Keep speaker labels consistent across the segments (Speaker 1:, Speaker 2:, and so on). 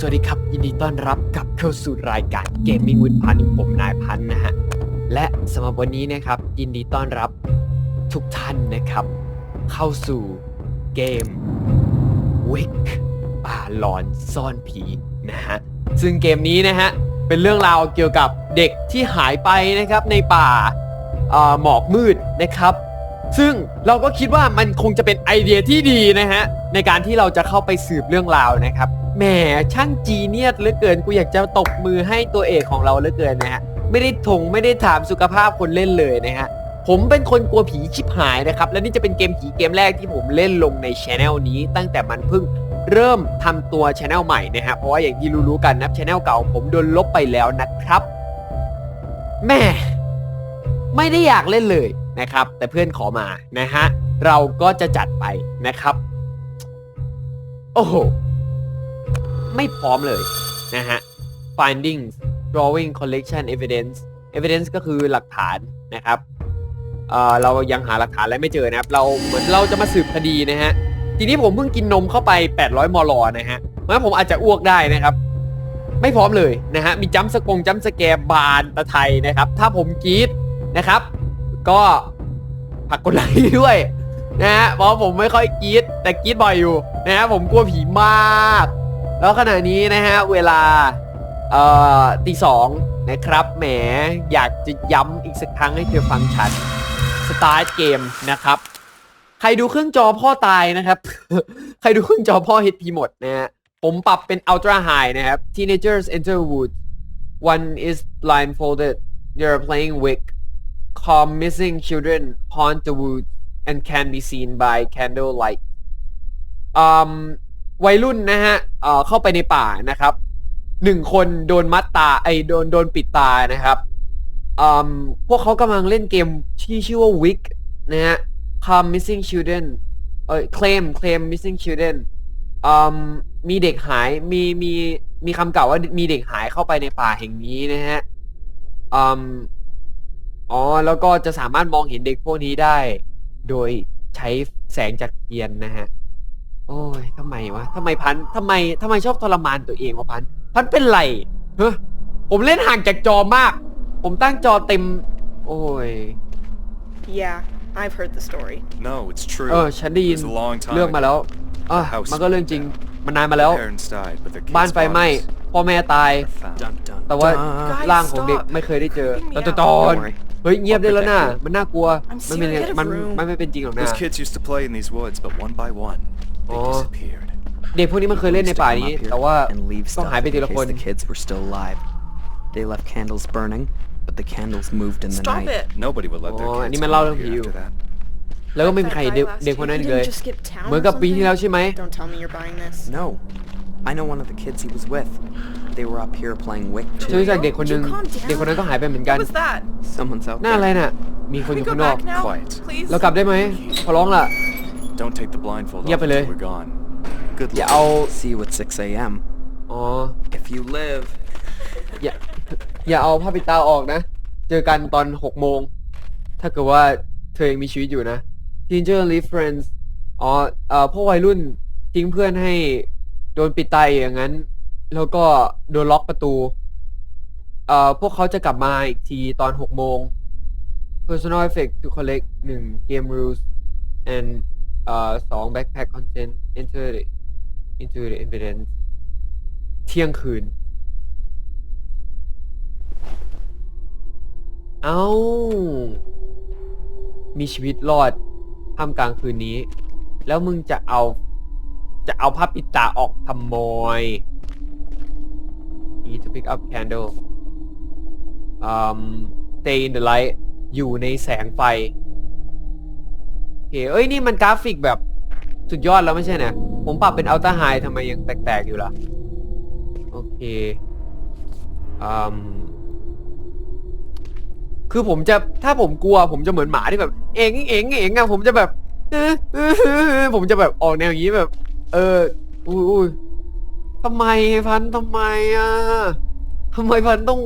Speaker 1: สวัสดีครับ ยินดีต้อนรับกลับเข้าสู่รายการ Gaming with พันธ์ผมนายพันธ์นะฮะ และสำหรับวันนี้นะครับ ยินดีต้อนรับทุกท่านนะครับ เข้าสู่เกม Wick ป่าหลอนซ่อนผีนะฮะ ซึ่งเกมนี้นะฮะ เป็นเรื่องราวเกี่ยวกับเด็กที่หายไปนะครับในป่าหมอกมืดนะครับ ซึ่งเราก็คิดว่ามันคงจะเป็นไอเดียที่ดีนะฮะ ในการที่เราจะเข้าไปสืบเรื่องราวนะครับแหมช่างจีเนียสเหลือเกินกูอยากจะตบมือให้ตัวเอกของเราเหลือเกินนะฮะไม่ได้ถงไม่ได้ถามสุขภาพคนเล่นเลยนะฮะผมเป็นคนกลัวผีชิบหายนะครับ และนี่จะเป็นเกมผีเกมแรกที่ผมเล่นลงในช anel นี้ตั้งแต่มันเพิ่งเริ่มทำตัวช anel ใหม่นะฮะเพราะว่าอย่างที่รู้ๆกันนะช anel เก่าผมโดนลบไปแล้วนะครับแหม่ไม่ได้อยากเล่นเลย นะครับ แต่เพื่อนขอมานะฮะเราก็จะจัดไปนะครับ โอ้โห ไม่พร้อมเลยนะฮะ findings drawing collection evidence evidence ก็คือหลักฐานนะครับเออเรายังหาหลักฐานอะไรไม่เจอนะครับ เราเหมือนเราจะมาสืบคดีนะฮะ ทีนี้ผมเพิ่งกินนมเข้าไป 800 มลนะฮะเพราะฉะนั้นผมอาจจะอ้วกได้นะครับ ไม่พร้อมเลยนะฮะ มีจัมสกงจัมสแกบานตะไทยนะครับ ถ้าผมกีดนะครับ ก็ ผักกดไลค์ด้วยนะฮะเพราะผมไม่ค่อยกรีดแต่กรีดบ่อยอยู่นะฮะผมกลัวผีมาก แล้วขณะนี้นะฮะเวลาเอ่อตีสองนะครับแหมอยากจะย้ำอีกสักครั้งให้เธอฟังฉันสตาร์ทเกมนะครับ ใครดูเครื่องจอพ่อตายนะครับ ใครดูเครื่องจอพ่อ HP หมดนะฮะผมปรับเป็น Ultra High นะครับ Teenagers enter wood one is blindfolded they're playing wick calm missing children haunt the woods and can be seen by candlelight อืมวัยรุ่นนะฮะเอ่อเข้าไปในป่านะครับหนึ่งคนโดนมัดตาไอโดนโดนปิดตานะครับอืมพวกเขากำลังเล่นเกมที่ชื่อว่า Wick นะฮะ Calm missing children เอ้ย claim claim missing children อืมมีเด็กหายมีมีมีคำกล่าวว่ามีเด็กหายเข้าไปในป่าแห่งนี้นะฮะอืม อ๋อ แล้วก็จะสามารถมองเห็นเด็กพวกนี้ได้ โดยใช้แสงจากเทียนนะฮะ โอ้ยทำไมวะทำไมพันทำไมทำไมชอบทรมานตัวเองวะพัน พันเป็นไรเฮ้ยผมเล่นห่างจากจอมาก ผมตั้งจอเต็ม โอ้ย
Speaker 2: Yeah, I've heard the story.
Speaker 3: No, it's true.
Speaker 1: เออ ฉันได้ยิน
Speaker 3: It was a long time
Speaker 1: เรื่องมาแล้วเออ
Speaker 3: house
Speaker 1: มันก็เรื่องจริง
Speaker 3: burned
Speaker 1: มันนานมาแล้ว
Speaker 3: Parents died, but their kids'
Speaker 1: บ้านไฟไหม้
Speaker 3: bodies
Speaker 1: พ่อแม่ตาย
Speaker 3: are found.
Speaker 1: แต่ว่า
Speaker 2: Guys,
Speaker 1: ร่างของเด็ก
Speaker 2: stop.
Speaker 1: ไม่เคยได้เจอ
Speaker 2: Freaking me
Speaker 1: ตอน
Speaker 2: out.
Speaker 1: ตอน
Speaker 3: Don't worry.
Speaker 1: เฮ้ยเงียบได้แล้วนะมันน่ากลัว
Speaker 2: I'm
Speaker 1: มันเป็น
Speaker 2: serious.
Speaker 1: มัน
Speaker 2: Get a room.
Speaker 1: มันไม่เป็นจริงหรอกนะ
Speaker 3: Those kids used to play in these woods, but one by one, they
Speaker 1: Oh.
Speaker 3: disappeared.
Speaker 1: เด็กพวกนี้มันเคยเล่นใน
Speaker 4: used to
Speaker 1: ป่า
Speaker 4: come
Speaker 1: นี้
Speaker 4: up here
Speaker 1: แต่ว่า
Speaker 4: and leave
Speaker 1: ต้อง
Speaker 4: stuff
Speaker 1: หายไป
Speaker 4: in
Speaker 1: ทีละ
Speaker 4: case
Speaker 1: คน
Speaker 4: the kids were still alive. They left candles burning, but the candles moved in the
Speaker 2: Stop
Speaker 4: night.
Speaker 2: it.
Speaker 3: Nobody would let their
Speaker 1: Oh,
Speaker 3: kids
Speaker 1: ini
Speaker 3: come
Speaker 1: malah
Speaker 3: up
Speaker 1: orang
Speaker 3: here
Speaker 1: hiu.
Speaker 3: after that.
Speaker 1: แล้วก็ไม่มีใคร
Speaker 2: That
Speaker 1: เด็ก
Speaker 2: guy last
Speaker 1: เด็กคนนั้น
Speaker 2: week,
Speaker 1: อีกเลย
Speaker 2: he didn't just skip town
Speaker 1: เหมือน
Speaker 2: or
Speaker 1: กับปีที่แล้ว
Speaker 2: something?
Speaker 1: ใช่ไหม
Speaker 2: Don't tell me you're buying this.
Speaker 4: No, I know one of the kids he was with. They were up here playing Wick
Speaker 1: ฉัน
Speaker 4: too.
Speaker 1: รู้จักเด็กคนหนึง
Speaker 2: Would you calm down?
Speaker 1: เด็กคนนั้นก็หายไปเหมือนกัน
Speaker 2: What was that?
Speaker 4: Someone's out
Speaker 1: หน้าอะไร
Speaker 4: there.
Speaker 1: น่ะ มีคนอ
Speaker 2: Can we
Speaker 1: ยู่
Speaker 2: go
Speaker 1: ข้างนอก
Speaker 2: back now?
Speaker 3: Quiet.
Speaker 2: Please.
Speaker 1: เรากลับได้ไหมขอร้องล่ะ
Speaker 3: Don't take the blindfold off
Speaker 1: Iya,
Speaker 3: until
Speaker 1: boleh.
Speaker 3: we're gone. Good
Speaker 1: อย่า
Speaker 3: luck.
Speaker 1: เอา
Speaker 4: See you at 6 a.m.
Speaker 1: อ๋อ
Speaker 4: If you live.
Speaker 1: อย่าอย่าเอาผ้าปิดตาออกนะ เจอกันตอนหกโมง ถ้าเกิดว่าเธอยังมีชีวิตอยู่นะ Teenager leave friends อ๋อเอ่อพวกวัยรุ่นทิ้งเพื่อนให้ โดนปิดตายอย่างนั้น แล้วก็โดนล็อกประตู เอ่อ พวกเขาจะกลับมาอีกทีตอนหกโมง personal effect to collect หนึ่ง game rules and เอ่อสอง backpack content enter the into the evidence เที่ยงคืน เอ้า มีชีวิตรอดท่ามกลางคืนนี้ แล้วมึงจะเอา จะเอาผ้าปิดตาออกทำไม need to pick up candle um stay in the light อยู่ในแสงไฟโอเคเอ้ย นี่มันกราฟิกแบบสุดยอดแล้วไม่ใช่เนะผมปรับเป็นอัลต้าไฮทำไมยังแตก ๆ อยู่ล่ะ โอเคอืมคือผมจะถ้าผมกลัว ผมจะเหมือนหมาที่แบบ เองเองเองอะผมจะแบบเออเออเออเออผมจะแบบออกแนวอย่างนี้แบบ เออ อุ้ยอุ้ยทำไมพันทำไมอะทำไมพันต้อง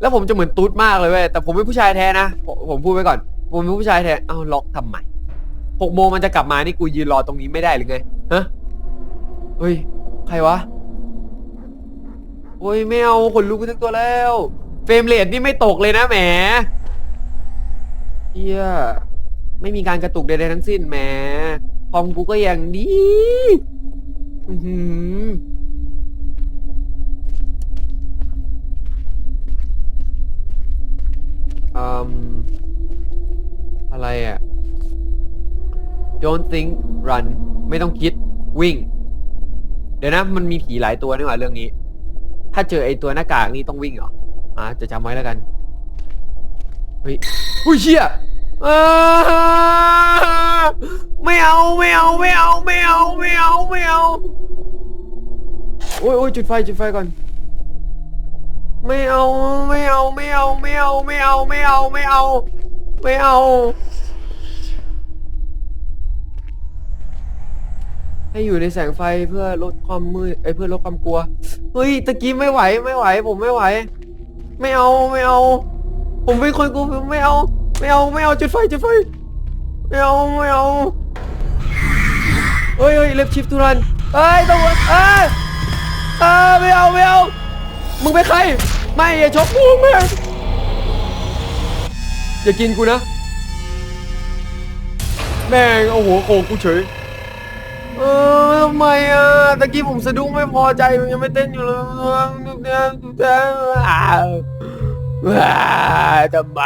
Speaker 1: แล้วผมจะเหมือนตุ๊ดมากเลยเว้ยแต่ผมเป็นผู้ชายแท้นะผมผมพูดไว้ก่อน ผมเป็นผู้ชายแท้เอ้าล็อกทำไมหกโมงมันจะกลับมานี่กูยืนรอตรงนี้ไม่ได้หรือไงฮะเฮ้ยใครวะโอ้ยไม่เอาขนลุกไปทั้งตัวแล้ว เฟรมเรทนี่ไม่ตกเลยนะแหมเฮียไม่มีการกระตุกใดๆทั้งสิ้นแหม คอมกูก็อยังดีอื้อหืออืมอะไรอะ don't think run ไม่ต้องคิดวิ่ง เดี๋ยวนะ มันมีผีหลายตัวนี่หว่าเรื่องนี้ ถ้าเจอไอตัวหน้ากากนี่ต้องวิ่งเหรอ อะจะจำไว้แล้วกัน เฮ้ยอุ้ยเชี่ยอ่า ไม่เอาไม่เอาไม่เอาไม่เอาไม่เอาไม่เอาโอ้ยโอ้ยจุดไฟจุดไฟก่อน ไม่เอาไม่เอาไม่เอาไม่เอาไม่เอาไม่เอาไม่เอาไม่เอาให้อยู่ในแสงไฟเพื่อลดความมืดเอ้ยเพื่อลดความกลัวเฮ้ยตะกี้ไม่ไหวไม่ไหว ผมไม่ไหว ไม่เอาไม่เอา ผมเป็นคนกลัวผมไม่เอา ไม่เอาไม่เอาจุดไฟจุดไฟ ไม่เอาไม่เอาเฮ้ยเฮ้ยเล็บชิฟทุรันเอ้ยตำรวจเอ้ยเอ้ยไม่เอาไม่เอามึงเป็นใคร ไม่อย่าชกกูแม่อย่ากินกูนะ แม่งโอ้โหโกกูเฉย เออทำไมอะตะกี้ผมสะดุ้งไม่พอใจมันยังไม่เต้นอยู่เลยอ้าวว้าทำไม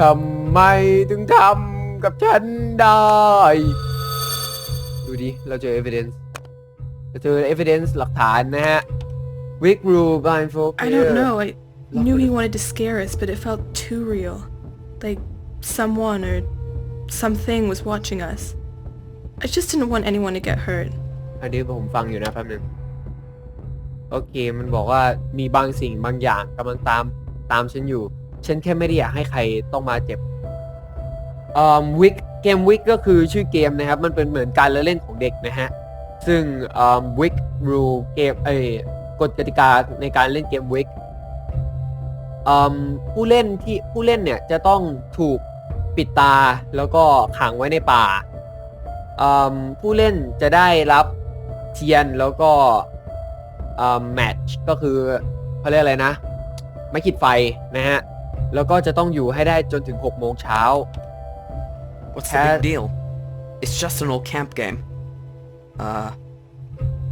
Speaker 1: ทำไมถึงทำกับฉันได้ ดูดิ เราเจอ evidence เราเจอ evidence หลักฐานนะฮะ Wick rule blindfold
Speaker 5: I don't know. I
Speaker 1: Love
Speaker 5: knew he
Speaker 1: it.
Speaker 5: wanted to scare us, but it felt too real. Like someone or something was watching us. I just didn't want anyone to get hurt.
Speaker 1: อันนี้ผมฟังอยู่นะแป๊บนึงโอเค มันบอกว่ามีบางสิ่งบางอย่างกำลังตามตามฉันอยู่ ฉันแค่ไม่ได้อยากให้ใครต้องมาเจ็บเอ่อวิกเกมวิกก็คือชื่อเกมนะครับ มันเป็นเหมือนการละเล่นของเด็กนะฮะ ซึ่งเอ่อวิกรูเกมเอ้ยกฎกติกาในการเล่นเกมวิกเอ่อผู้เล่นที่ผู้เล่นเนี่ยจะต้องถูกปิดตาแล้วก็ขังไว้ในป่าอืมผู้เล่นจะได้รับเทียนแล้วก็แมทช์ก็คือเขาเรียกอะไรนะ ไม่ขีดไฟนะฮะ แล้วก็จะต้องอยู่ให้ได้จนถึง6โมงเช้า
Speaker 4: What's the
Speaker 1: Cat-
Speaker 4: big deal? It's just an old camp game. Uh,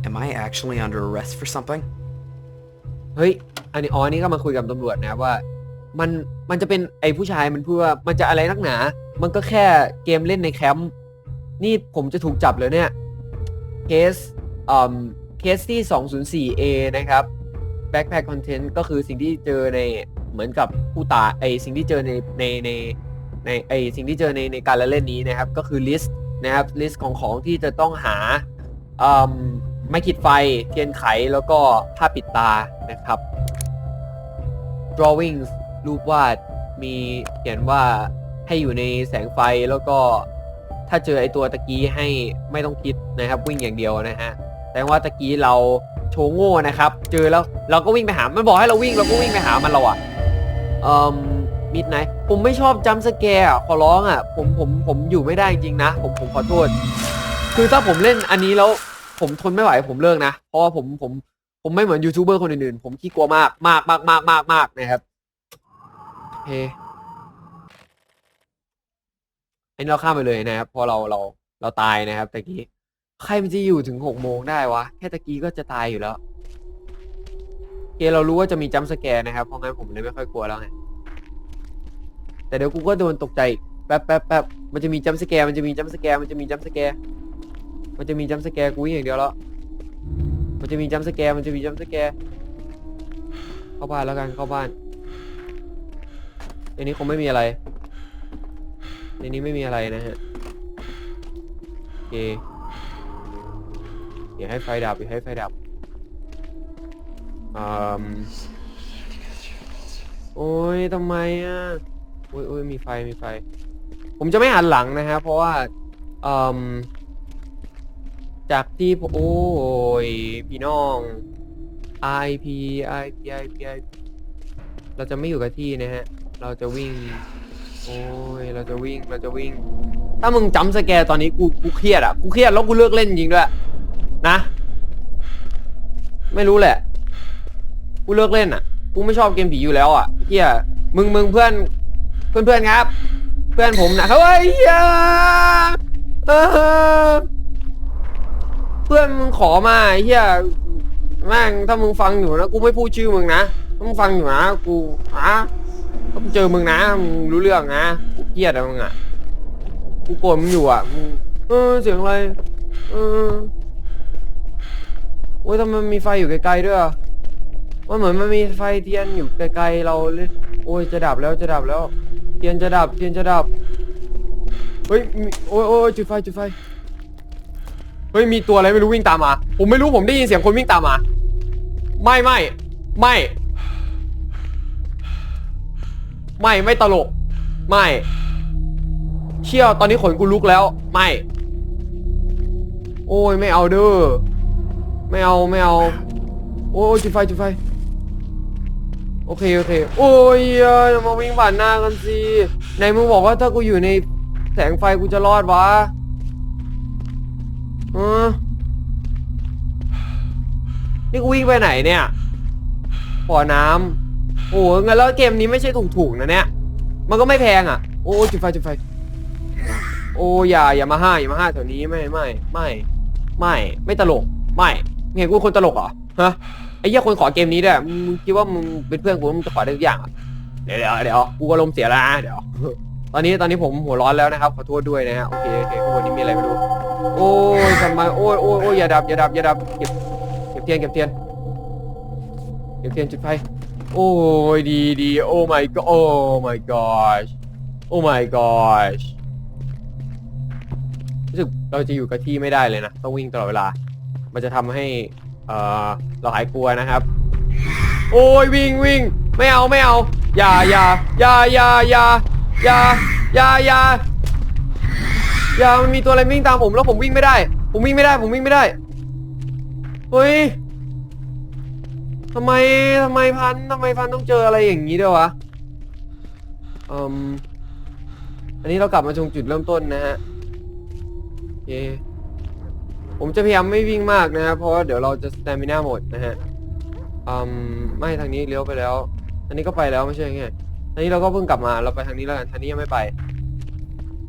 Speaker 4: am I actually under arrest for something?
Speaker 1: เฮ้ย อันนี้อ๋ออันนี้ก็มาคุยกับตำรวจนะว่า มัน มันจะเป็นไอ้ผู้ชายมันพูดว่า มันจะอะไรนักหนา มันก็แค่เกมเล่นในแคมป์ นี่ผมจะถูกจับเลยเนี่ย เคสอืมเคสที่ 204A นะครับ Backpack Content ก็คือสิ่งที่เจอใน เหมือนกับผู้ตายไอสิ่งที่เจอในในในในไอสิ่งที่เจอในในการละเล่นนี้นะครับ ก็คือลิสต์นะครับลิสต์ของของที่จะต้องหาไม้ขีดไฟเทียนไขแล้วก็ผ้าปิดตานะครับ drawing รูปวาดมีเขียนว่าให้อยู่ในแสงไฟแล้วก็ถ้าเจอไอตัวตะกี้ให้ไม่ต้องคิดนะครับ วิ่งอย่างเดียวนะฮะแต่ว่าตะกี้เราโชว์โง่นะครับ เจอแล้วเราก็วิ่งไปหา มันบอกให้เราวิ่งเราก็วิ่งไปหามันเราอะ เอ่อมิดไนผมไม่ชอบจัมสแกร์อะขอร้องอะผมผมผมอยู่ไม่ได้จริงๆนะ ผมผมขอโทษ คือถ้าผมเล่นอันนี้แล้วผมทนไม่ไหวผมเลิกนะ เพราะว่าผมผมผมไม่เหมือนยูทูบเบอร์คนอื่นๆ ผมขี้กลัวมากมากมากมากมากมากนะครับโอเคอันนี้เราข้ามไปเลยนะครับเพราะเราเราเราตายนะครับตะกี้ ใครมันจะอยู่ถึงหกโมงได้วะ แค่ตะกี้ก็จะตายอยู่แล้ว เคเรารู้ว่าจะมีจัมป์สแกร์นะครับเพราะงั้นผมเลยไม่ค่อยกลัวแล้วไงแต่เดี๋ยวกูก็โดนตกใจอีกแป๊บแป๊บแป๊บมันจะมีจัมป์สแกร์มันจะมีจัมป์สแกร์มันจะมีจัมป์สแกร์มันจะมีจัมป์สแกร์กูอย่างเดียวแล้วมันจะมีจัมป์สแกร์มันจะมีจัมป์สแกร์เข้าบ้านแล้วกันเข้าบ้านในนี้คงไม่มีอะไรในนี้ไม่มีอะไรนะฮะโอเคอย่าให้ไฟดับอย่าให้ไฟดับ อืมโอ้ยทำไมอะโอ้ยโอ้ยมีไฟมีไฟ ผมจะไม่หันหลังนะครับเพราะว่าอืมจากที่ผมโอ้ยพี่น้อง IP IP IP IP เราจะไม่อยู่กับที่นะฮะ เราจะวิ่ง โอ้ย เราจะวิ่ง เราจะวิ่ง ถ้ามึงจำสแกร์ตอนนี้กู กูเครียดอะ กูเครียดแล้วกูเลิกเล่นจริงด้วย นะ ไม่รู้แหละ กูเลิกเล่นอะ กูไม่ชอบเกมผีอยู่แล้วอะเฮียมึงมึงเพื่อน เพื่อนเพื่อนครับ เพื่อนผมนะเฮ้ยเฮียเออเพื่อนมึงขอมาไอ้เฮียแม่งถ้ามึงฟังอยู่นะกูไม่พูดชื่อมึงนะถ้ามึงฟังอยู่นะกูอะถ้ากูเจอมึงนะมึงรู้เรื่องนะกูเกลียดอะมึงอะกูโกรธมึงอยู่อะมึงเออเสียงอะไรเออโอ้ยทำไมมีไฟอยู่ไกลๆด้วยอะ มันเหมือนมันมีไฟเทียนอยู่ไกลๆเราเลยโอ้ยจะดับแล้วจะดับแล้ว เทียนจะดับเทียนจะดับเฮ้ยมีโอ้ยโอ้ยจุดไฟจุดไฟเฮ้ยมีตัวอะไรไม่รู้วิ่งตามมา ผมไม่รู้ผมได้ยินเสียงคนวิ่งตามมา ไม่ไม่ไม่ ไม่ไม่ตลก ไม่เชี่ยตอนนี้ขนกูลุกแล้ว ไม่ โอ้ยไม่เอาเด้อไม่เอาไม่เอา โอ้ยจุดไฟจุดไฟ โอเคโอเค โอ้ยอย่ามาวิ่งผ่านหน้ากันสิไหนมึงบอกว่าถ้ากูอยู่ในแสงไฟกูจะรอดวะเออนี่กูวิ่งไปไหนเนี่ยบ่อน้ำโอ้ยงั้นแล้วเกมนี้ไม่ใช่ถูกๆนะเนี่ย มันก็ไม่แพงอะ โอ้จุดไฟจุดไฟ โอ้อย่าอย่ามาห้าอย่ามาห้าแถวนี้ไม่ไม่ไม่ไม่ไม่ตลกไม่เห็นกูคนตลกเหรอฮะ ไอ้เหี้ยคนขอเกมนี้ด้วยมึงคิดว่ามึงเป็นเพื่อนกูแล้วมึงจะขอได้ทุกอย่างเหรอเดี๋ยวเดี๋ยวเดี๋ยวกูก็ลมณ์เสียแล้วนะเดี๋ยว ตอนนี้ตอนนี้ผมหัวร้อนแล้วนะครับขอโทษด้วยนะฮะโอเคโอเคข้างบนนี้มีอะไรไม่รู้ โอ้ยทำไมโอ้ยโอ้ยโอ้ยอย่าดับอย่าดับอย่าดับเก็บเก็บเทียนเก็บเทียนเก็บเทียนจุดไฟโอ้ยดีดีโอ้ my god โอ้ my gosh โอ้ my gosh รู้สึกเราจะอยู่กับที่ไม่ได้เลยนะต้องวิ่งตลอดเวลา มันจะทำให้ เอ่อเราหายกลัวนะครับ โอ้ยวิ่งวิ่งไม่เอาไม่เอาอย่าอย่าอย่าอย่าอย่าอย่าอย่าอย่าอย่ามันมีตัวอะไรวิ่งตามผมแล้วผมวิ่งไม่ได้ ผมวิ่งไม่ได้ ผมวิ่งไม่ได้เฮ้ยทำไมทำไมพันทำไมพันต้องเจออะไรอย่างนี้ด้วยวะอืมอันนี้เรากลับมาตรงจุดเริ่มต้นนะฮะโอเค ผมจะพยายามไม่วิ่งมากนะครับเพราะว่าเดี๋ยวเราจะสเตมิน่าหมดนะฮะอืมไม่ทางนี้เลี้ยวไปแล้ว อันนี้ก็ไปแล้วไม่ใช่ไงอันนี้เราก็เพิ่งกลับมาเราไปทางนี้แล้วกันทางนี้ยังไม่ไป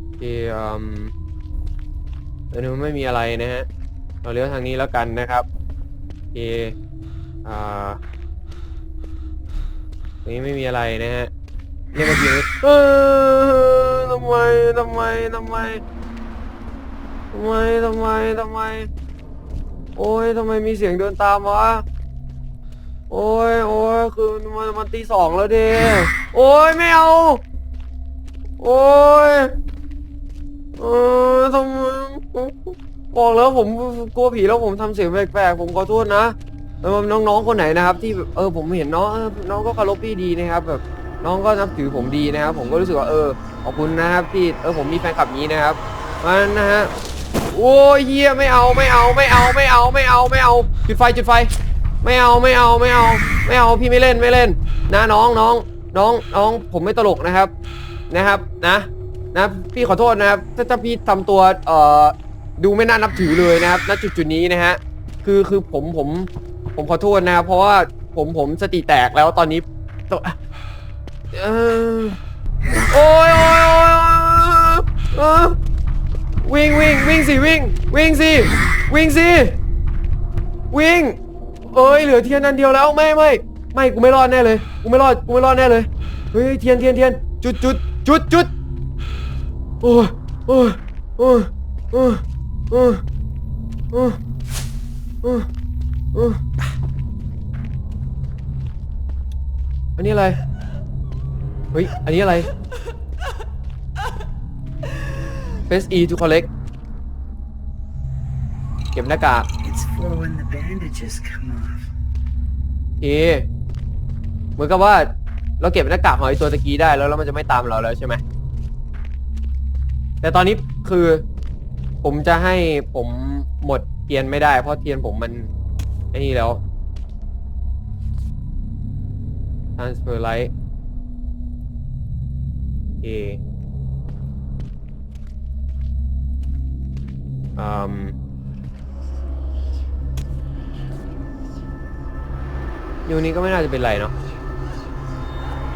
Speaker 1: โอเคอืมอันนี้มันไม่มีอะไรนะฮะเราเลี้ยวทางนี้แล้วกันนะครับโอเคอ่าตรงนี้ไม่มีอะไรนะฮะเรียกว่าทีเออทำไมทำไมทำไมำไมทำไมทำไม โอ้ยทำไมมีเสียงเดินตามวะ โอ้ยโอ้ยคือมันมันตีสองแล้วเดโอ้ยไม่เอา โอ้ยเออทำไมบอกแล้วผมกลัวผีแล้วผมทำเสียงแปลกๆผมขอโทษนะแล้วน้องๆคนไหนนะครับ ที่เออผมเห็นน้องน้องก็คารพพี่ดีนะครับ แบบน้องก็นับถือผมดีนะครับ ผมก็รู้สึกว่าเออขอบคุณนะครับที่เออผมมีแฟนคลับนี้นะครับมันนะฮะ โอ้ยเฮียไม่เอาไม่เอาไม่เอาไม่เอาไม่เอาไม่เอาจุดไฟจุดไฟ ไม่เอาไม่เอาไม่เอา ไม่เอาพี่ไม่เล่นไม่เล่น นะน้องน้องน้องน้องผมไม่ตลกนะครับนะครับนะนะพี่ขอโทษนะครับถ้าถ้าพี่ทำตัวเอ่อดูไม่น่านับถือเลยนะครับณจุดจุดนี้นะฮะคือคือผมผมผมขอโทษนะครับเพราะว่าผมผมสติแตกแล้วตอนนี้ตัวเออโอ้ยโอ้ยโอ้ยโอ้ย วิ่งวิ่งวิ่งสิวิ่ง วิ่งสิวิ่งสิวิ่ง เอ้ยเหลือเทียนนันเดียวแล้วไม่ไม่ไม่กูไม่รอดแน่เลยกูไม่รอดกูไม่รอดแน่เลยเฮ้ยเทียนเทียนเทียนจุดจุดจุดจุดโอ้โอ้โอ้โอ้โอ้โอ้โอ้อันนี้อะไรเฮ้ยอันนี้อะไร Press E to collect เก็บหน้ากาก
Speaker 6: It's for when the bandages come off.
Speaker 1: โอเคเหมือนกับว่าเราเก็บหน้ากากหอยตัวตะกี้ได้แล้วแล้วมันจะไม่ตามเราแล้วใช่ไหม แต่ตอนนี้คือผมจะให้ผมหมดเทียนไม่ได้ เพราะเทียนผมมันไอ้นี่แล้ว transfer light โอเคอื มอยู่นี้ก็ไม่น่าจะเป็นไรเนาะ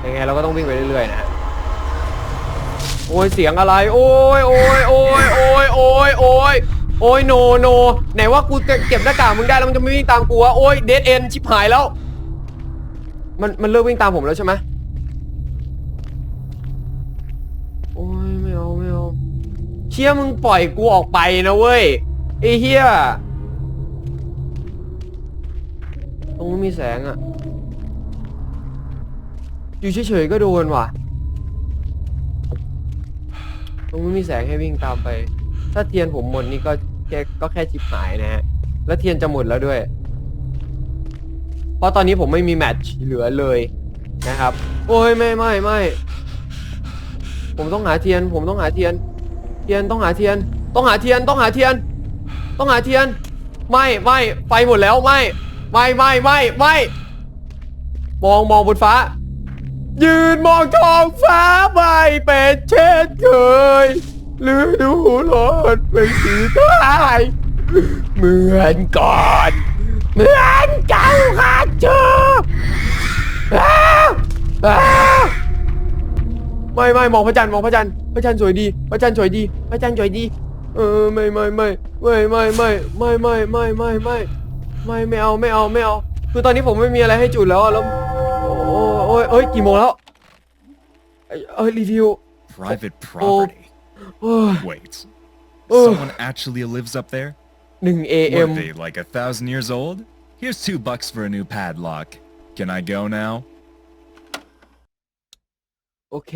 Speaker 1: ยังไงเราก็ต้องวิ่งไปเรื่อยๆนะฮะ โอ้ยเสียงอะไร โอ้ยโอ้ยโอ้ยโอ้ยโอ้ยโอ้ยโอ้ยโนโนไหนว่ากูจะเก็บหน้ากากมึงได้แล้วมึงจะไม่วิ่งตามกูวะโอ้ยเดดเอ็นชิบหายแล้ว มันมันเลิกวิ่งตามผมแล้วใช่ไหมโอ้ยไม่เอาไม่เอาเชี่ยมึงปล่อยกูออกไปนะเว้ยไอ้เฮียตรงนู้นมีแสงอะอยู่เฉยๆก็โดนว่ะ ตรงนู้นมีแสงให้วิ่งตามไป ถ้าเทียนผมหมดนี่ก็แค่ก็แค่ชิบหายนะฮะ แล้วเทียนจะหมดแล้วด้วย เพราะตอนนี้ผมไม่มีแมตช์เหลือเลยนะครับ โอ้ยไม่ไม่ไม่ ผมต้องหาเทียน ผมต้องหาเทียน ทียนต้องหาเทียน ต้องหาเทียนต้องหาเทียน ต้องหาเทียน ไม่ไม่ไฟหมดแล้วไม่ไม่ไม่ไม่ไม่มองมองบนฟ้า ยืนมองท้องฟ้าไม่เป็นเช่นเคยหรือดูร้อนเป็นสีทายเหมือนก่อนเหมือนเก่าค่ะเจออ้าวอ้า ไม่ไม่มองพระจันทร์มองพระจันทร์พระจันทร์สวยดี พระจันทร์สวยดี พระจันทร์สวยดี เออไม่ไม่ไม่ไม่ไม่ไม่ไม่ไม่ไม่ไม่ไม่ไม่ไม่เอาไม่เอาไม่เอา คือตอนนี้ผมไม่มีอะไรให้จุดแล้วอะแล้วโอ้โอ้ยเอ้ยกี่โมงแล้วเอ้ยเอ้ยรีวิว
Speaker 7: Private
Speaker 1: Oh.
Speaker 7: property.
Speaker 1: โอ้ย
Speaker 7: Wait.
Speaker 1: Oh.
Speaker 7: Someone actually lives up there?
Speaker 1: หนึ่ง
Speaker 7: What
Speaker 1: AM
Speaker 7: are they, like a thousand years old? Here's two bucks for a new padlock. Can I go now?
Speaker 1: โอเค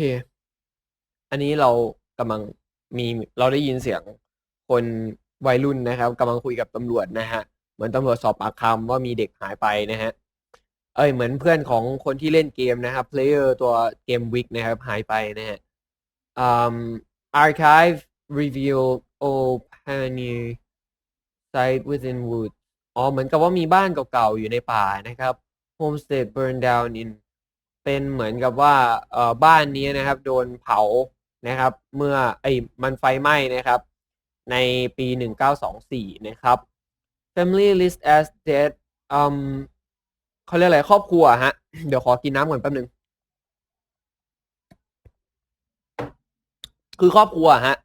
Speaker 1: อันนี้เรากำลังมีเราได้ยินเสียงคนวัยรุ่นนะครับกำลังคุยกับตำรวจนะฮะเหมือนตำรวจสอบปากคำว่ามีเด็กหายไปนะฮะเอ้ยเหมือนเพื่อนของคนที่เล่นเกมนะครับเพลเยอร์ตัวเกมวิกนะครับหายไปนะฮะ um archive reveal old pioneer site within wood อ๋อเหมือนกับว่ามีบ้านเก่าๆอยู่ในป่านะครับ homestead burned down in เป็นเหมือนกับว่าเอ่อบ้านนี้นะครับ โดนเผา นะครับ เมื่อไอ้มันไฟไหม้นะครับ ในปี 1924 นะครับ family list as dead อืมเขาเรียกอะไรครอบครัวฮะ เดี๋ยวขอกินน้ำก่อนแป๊บนึง คือครอบครัวฮะ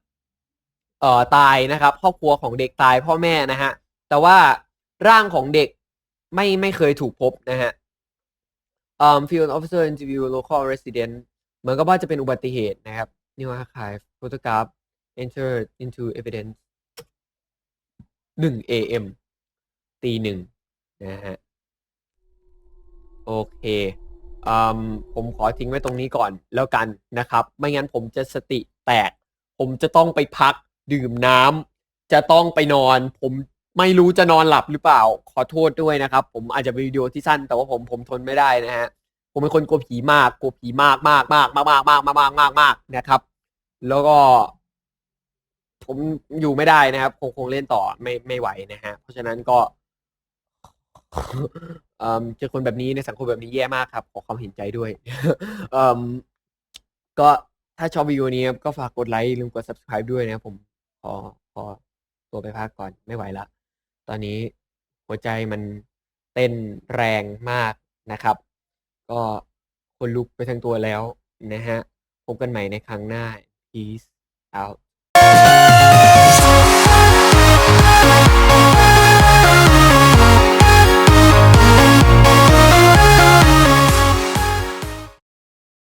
Speaker 1: เอ่อตายนะครับ ครอบครัวของเด็กตายพ่อแม่นะฮะ แต่ว่าร่างของเด็กไม่ไม่เคยถูกพบนะฮะ um field officer interview local resident เหมือนกับว่าจะเป็นอุบัติเหตุนะครับ new archive photograph entered into evidence หนึ่ง am ตีหนึ่งนะฮะ โอเคอืมผมขอทิ้งไว้ตรงนี้ก่อนแล้วกันนะครับ ไม่งั้นผมจะสติแตก ผมจะต้องไปพักดื่มน้ำจะต้องไปนอน ผมไม่รู้จะนอนหลับหรือเปล่า ขอโทษด้วยนะครับ ผมอาจจะเป็นวิดีโอที่สั้น แต่ว่าผมผมทนไม่ได้นะฮะผมเป็นคนกลัวผีมากกลัวผีมากมากมากมากมากมากมากมากนะครับ แล้วก็ ผมอยู่ไม่ได้นะครับ คงคงเล่นต่อไม่ไม่ไหวนะฮะ เพราะฉะนั้นก็เอ่อเจอคนแบบนี้ในสังคมแบบนี้แย่มากครับ ขอความเห็นใจด้วยก็ถ้าชอบวิดีโอนี้ครับก็ฝากกดไลค์อย่าลืมกด subscribe ด้วยนะครับผมขอขอตัวไปพักก่อนไม่ไหวละ ตอนนี้หัวใจมันเต้นแรงมากนะครับ ก็คนลุกไปทั้งตัวแล้วนะฮะ พบกันใหม่ในครั้งหน้า Peace out.